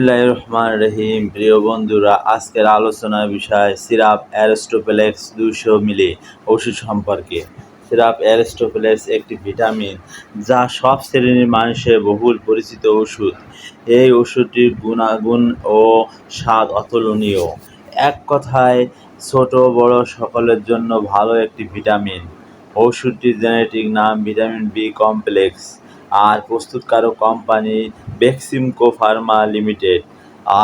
রহমান রহিম। প্রিয় বন্ধুরা, আজকের আলোচনার বিষয় সিরাপ অ্যারিস্টোপ্লেক্স দুশো মিলি ওষুধ সম্পর্কে। সিরাপ অ্যারিস্টোপ্লেক্স একটি ভিটামিন যা সব শ্রেণির মানুষের বহুল পরিচিত ওষুধ। এই ওষুধটির গুণাগুণ ও স্বাদ অতুলনীয়। এক কথায়, ছোট বড় সকলের জন্য ভালো একটি ভিটামিন। ওষুধটির জেনেটিক নাম ভিটামিন বি কমপ্লেক্স। প্রস্তুতকারক কোম্পানি বেক্সিমকো ফার্মা লিমিটেড।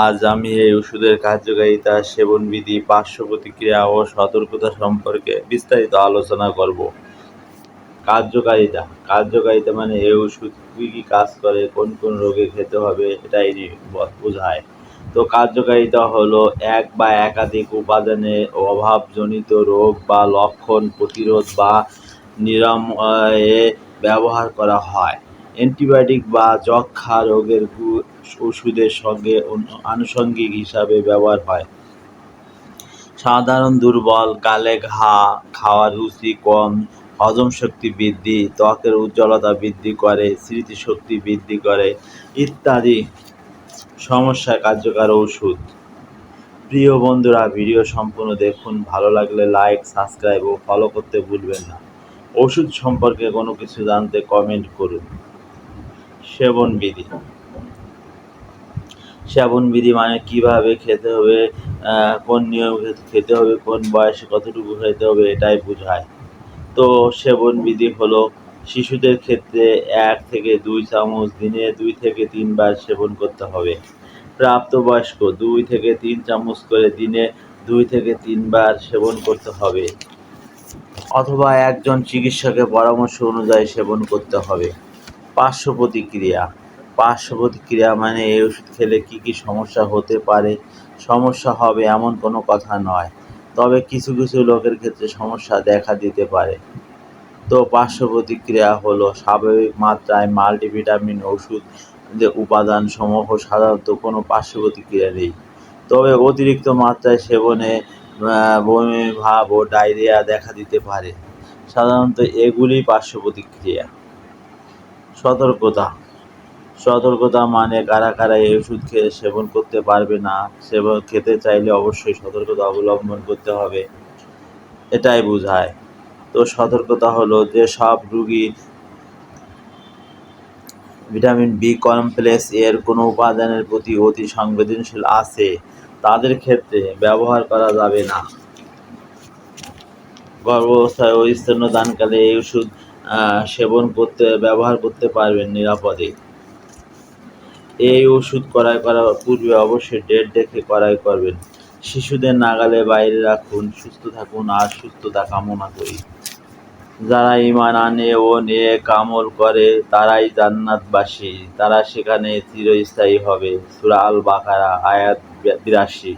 আজ আমি এই ওষুধের কার্যকারিতা, সেবনবিধি পার্শ্ব প্রতিক্রিয়া ও সতর্কতা সম্পর্কে বিস্তারিত আলোচনা করব। কার্যকারিতা। কার্যকারিতা মানে এই ওষুধ কী কী কাজ করে, কোন কোন রোগে খেতে হবে, এটাই বোঝায়। তো কার্যকারিতা হলো এক বা একাধিক উপাদানের অভাবজনিত রোগ বা লক্ষণ প্রতিরোধ বা নিরাময়ে ব্যবহার করা হয়। অ্যান্টিবায়োটিক বা যক্ষ্মা রোগের ওষুধের সঙ্গে আনুষঙ্গিক হিসাবে ব্যবহার হয়। সাধারণ দুর্বল গালে ঘা খাওয়ার রুচি কম, হজম শক্তি বৃদ্ধি, ত্বকের উজ্জ্বলতা বৃদ্ধি করে, স্মৃতিশক্তি বৃদ্ধি করে ইত্যাদি সমস্যায় কার্যকর ওষুধ। প্রিয় বন্ধুরা, ভিডিও সম্পূর্ণ দেখুন। ভালো লাগলে লাইক, সাবস্ক্রাইব ও ফলো করতে ভুলবেন না। ওষুধ সম্পর্কে কোনো কিছু জানতে কমেন্ট করুন। সেবন বিধি সেবন বিধি মানে কীভাবে খেতে হবে কোন নিয়মে খেতে হবে, কোন বয়সে কতটুকু খেতে হবে এটাই বোঝায়। তো সেবন বিধি হলো শিশুদের ক্ষেত্রে এক থেকে দুই চামচ দিনে দুই থেকে তিনবার সেবন করতে হবে। প্রাপ্তবয়স্ক দুই থেকে তিন চামচ করে দিনে দুই থেকে তিনবার সেবন করতে হবে। অথবা একজন চিকিৎসকের পরামর্শ অনুযায়ী সেবন করতে হবে। পার্শ্ব প্রতিক্রিয়া পার্শ্ব প্রতিক্রিয়া মানে এই ওষুধ খেলে কী কী সমস্যা হতে পারে, সমস্যা হবে এমন কোনো কথা নয়। তবে কিছু কিছু লোকের ক্ষেত্রে সমস্যা দেখা দিতে পারে। তো পার্শ্ব প্রতিক্রিয়া হলো স্বাভাবিক মাত্রায় মাল্টিভিটামিন ওষুধ যে উপাদান সমূহ সাধারণত কোনো পার্শ্ব প্রতিক্রিয়া নেই। তবে অতিরিক্ত মাত্রায় সেবনে বমি, ভাব ও ডায়রিয়া দেখা দিতে পারে। সাধারণত এগুলি পার্শ্ব প্রতিক্রিয়া সতর্কতা। সতর্কতা মানে কারা কারা এই ওষুধ খেয়ে সেবন করতে পারবে না, সেবন খেতে চাইলে অবশ্যই সতর্কতা অবলম্বন করতে হবে, এটাই বোঝায়। তো সতর্কতা হলো যে সব রুগী ভিটামিন বি কমপ্লেক্স এর কোনো উপাদানের প্রতি অতি সংবেদনশীল আছে, তাদের ক্ষেত্রে ব্যবহার করা যাবে না। গর্ভাবস্থায় ও স্তন্যদানকালে এই ওষুধ সেবন করতে, ব্যবহার করতে পারবেন নিরাপদে। এই ওষুধ ক্রয় করার পূর্বে অবশ্যই ডেট দেখে ক্রয় করবেন। শিশুদের নাগালে বাইরে রাখুন, সুস্থ থাকুন আর সুস্থতা কামনা করি। যারা ইমান আনে ও নিয়ে কামল করে, তারাই জান্নাতবাসী। তারা সেখানে চিরস্থায়ী হবে। সূরা আল বাকারা আয়াত বিরাশি।